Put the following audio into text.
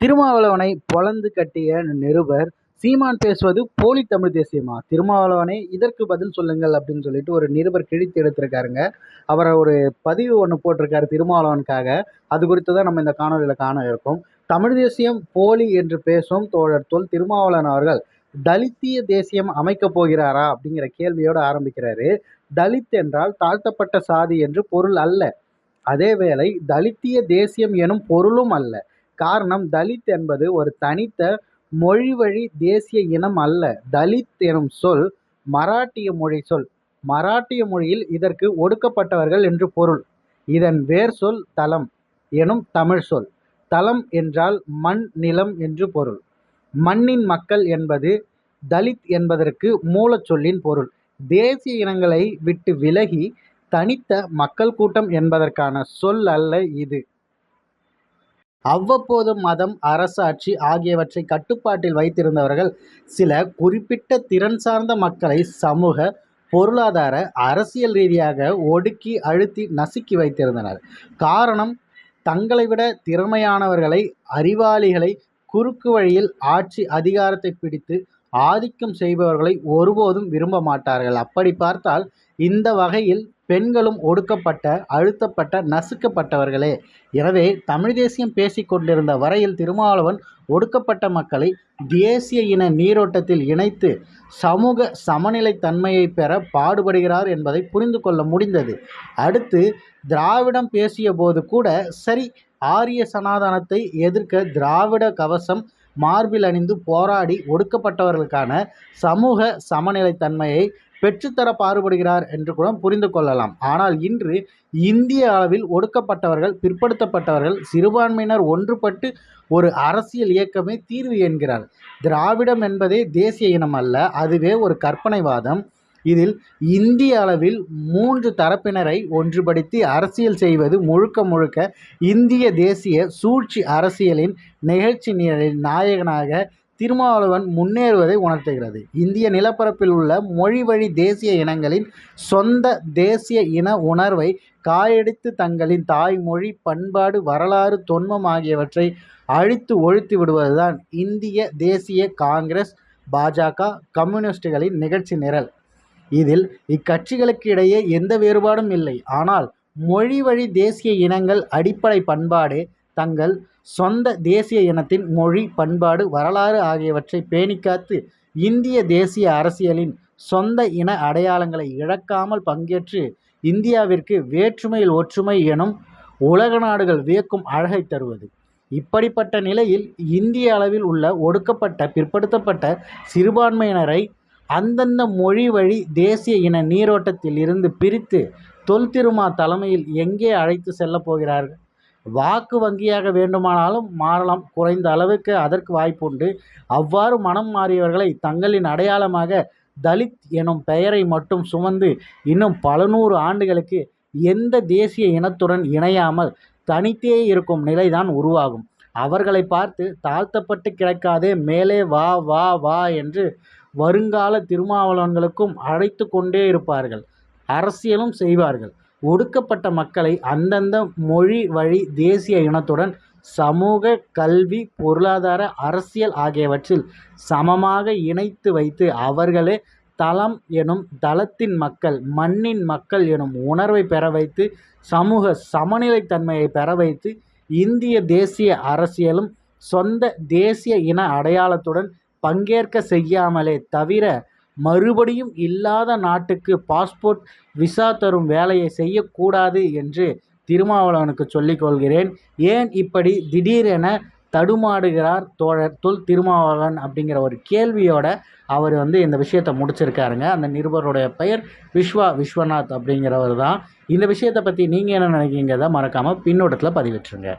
திருமாவளவனை பொளந்து கட்டிய நிருபர் சீமான் பேசுவது போலி தமிழ் தேசியமா? திருமாவளவனே இதற்கு பதில் சொல்லுங்கள் அப்படின்னு சொல்லிட்டு ஒரு நிருபர் கிழித்து எடுத்திருக்காருங்க. அவரை ஒரு பதிவு ஒன்று போட்டிருக்காரு திருமாவளவனுக்காக. அது குறித்து தான் நம்ம இந்த காணொலியில் காண இருக்கோம். தமிழ் தேசியம் போலி என்று பேசும் தோழர் தொல் திருமாவளவன் அவர்கள் தலித்திய தேசியம் அமைக்கப் போகிறாரா? அப்படிங்கிற கேள்வியோடு ஆரம்பிக்கிறாரு. தலித் என்றால் தாழ்த்தப்பட்ட சாதி என்று பொருள் அல்ல. அதேவேளை தலித்திய தேசியம் எனும் பொருளும் அல்ல. காரணம் தலித் என்பது ஒரு தனித்த மொழிவழி தேசிய இனம் அல்ல. தலித் எனும் சொல் மராட்டிய மொழி சொல். மராட்டிய மொழியில் இதற்கு ஒடுக்கப்பட்டவர்கள் என்று பொருள். இதன் வேர் சொல் தலம் எனும் தமிழ் சொல். தலம் என்றால் மண் நிலம் என்று பொருள். மண்ணின் மக்கள் என்பது தலித் என்பதற்கு மூலச்சொல்லின் பொருள். தேசிய இனங்களை விட்டு விலகி தனித்த மக்கள் கூட்டம் என்பதற்கான சொல் அல்ல இது. அவ்வப்போது மதம் அரசாட்சி ஆகியவற்றை கட்டுப்பாட்டில் வைத்திருந்தவர்கள் சில குறிப்பிட்ட திறன் சார்ந்த மக்களை சமூக பொருளாதார அரசியல் ரீதியாக ஒடுக்கி அழுத்தி நசுக்கி வைத்திருந்தனர். காரணம் தங்களை விட திறமையானவர்களை அறிவாளிகளை குறுக்கு வழியில் ஆட்சி அதிகாரத்தை பிடித்து ஆதிக்கம் செய்பவர்களை ஒருபோதும் விரும்ப மாட்டார்கள். அப்படி பார்த்தால் இந்த வகையில் பெண்களும் ஒடுக்கப்பட்ட அழுத்தப்பட்ட நசுக்கப்பட்டவர்களே. எனவே தமிழ் தேசியம் பேசிக்கொண்டிருந்த வரையில் திருமாவளவன் ஒடுக்கப்பட்ட மக்களை தேசிய இன நீரோட்டத்தில் இணைத்து சமூக சமநிலைத்தன்மையை பெற பாடுபடுகிறார் என்பதை புரிந்து கொள்ள முடிந்தது. அடுத்து திராவிடம் பேசிய போது கூட சரி ஆரிய சனாதனத்தை எதிர்க்க திராவிட கவசம் மார்பில் அணிந்து போராடி ஒடுக்கப்பட்டவர்களுக்கான சமூக சமநிலைத்தன்மையை பெற்றுத்தர பாடுபடுகிறார் என்று கூட புரிந்து கொள்ளலாம். ஆனால் இன்று இந்திய அளவில் ஒடுக்கப்பட்டவர்கள் பிற்படுத்தப்பட்டவர்கள் சிறுபான்மையினர் ஒன்றுபட்டு ஒரு அரசியல் இயக்கமே தீர்வு என்கிறார். திராவிடம் என்பதே தேசிய இனம் அல்ல அதுவே ஒரு கற்பனைவாதம். இதில் இந்திய அளவில் மூன்று தரப்பினரை ஒன்றுபடுத்தி அரசியல் செய்வது முழுக்க முழுக்க இந்திய தேசிய சூழ்ச்சி அரசியலின் நிகழ்ச்சி நிரலில் நாயகனாக திருமாவளவன் முன்னேறுவதை உணர்த்துகிறது. இந்திய நிலப்பரப்பில் உள்ள மொழி வழி தேசிய இனங்களின் சொந்த தேசிய இன உணர்வை காயடித்து தங்களின் தாய்மொழி பண்பாடு வரலாறு தொன்மம் ஆகியவற்றை அழித்து ஒழித்து விடுவதுதான் இந்திய தேசிய காங்கிரஸ் பாஜக கம்யூனிஸ்டுகளின் நிகழ்ச்சி நிரல். இதில் இக்கட்சிகளுக்கு இடையே எந்த வேறுபாடும் இல்லை. ஆனால் மொழி வழி தேசிய இனங்கள் அடிப்படை பண்பாடு தங்கள் சொந்த தேசிய இனத்தின் மொழி பண்பாடு வரலாறு ஆகியவற்றை பேணிக்காத்து இந்திய தேசிய அரசியலின் சொந்த இன அடையாளங்களை இழக்காமல் பங்கேற்று இந்தியாவிற்கு வேற்றுமையில் ஒற்றுமை எனும் உலக நாடுகள் வியக்கும் அழகை தருவது. இப்படிப்பட்ட நிலையில் இந்திய அளவில் உள்ள ஒடுக்கப்பட்ட பிற்படுத்தப்பட்ட சிறுபான்மையினரை அந்தந்த மொழி வழி தேசிய இன நீரோட்டத்தில் இருந்து பிரித்து தொல் திருமா தலைமையில் எங்கே அழைத்து செல்லப் போகிறார்கள்? வாக்கு வங்கியாக வேண்டுமானாலும் மாறலாம். குறைந்த அளவுக்கு அதற்கு வாய்ப்புண்டு. அவ்வாறு மனம் மாறியவர்களை தங்களின் அடையாளமாக தலித் எனும் பெயரை மட்டும் சுமந்து இன்னும் பல நூறு ஆண்டுகளுக்கு எந்த தேசிய இனத்துடன் இணையாமல் தனித்தே இருக்கும் நிலைதான் உருவாகும். அவர்களை பார்த்து தாழ்த்தப்பட்டு கிடக்காதே மேலே வா வா வா என்று வருங்கால திருமாவளவன்களுக்கும் அழைத்து கொண்டே இருப்பார்கள். அரசியலும் செய்வார்கள். ஒடுக்கப்பட்ட மக்களை அந்தந்த மொழி வழி தேசிய இனத்துடன் சமூக கல்வி பொருளாதார அரசியல் ஆகியவற்றில் சமமாக இணைத்து வைத்து அவர்களே தளம் எனும் தளத்தின் மக்கள் மண்ணின் மக்கள் எனும் உணர்வை பெற வைத்து சமூக சமநிலைத்தன்மையை பெற வைத்து இந்திய தேசிய அரசியலும் சொந்த தேசிய இன அடையாளத்துடன் பங்கேற்க செய்யாமலே தவிர மறுபடியும் இல்லாத நாட்டுக்கு பாஸ்போர்ட் விசா தரும் வேலையை செய்யக்கூடாது என்று திருமாவளவனுக்கு சொல்லிக்கொள்கிறேன் ஏன் இப்படி திடீரென தடுமாடுகிறார் தோழர் தொல் திருமாவளவன் அப்படிங்கிற ஒரு கேள்வியோட அவர் வந்து இந்த விஷயத்தை முடிச்சிருக்காருங்க. அந்த நிருபருடைய பெயர் விஸ்வா விஸ்வநாத் அப்படிங்கிறவர் தான். இந்த விஷயத்தை பற்றி நீங்கள் என்ன நினைக்கிறீங்க மறக்காமல் பின்னோட்டத்தில் பதிவிட்டுருங்க.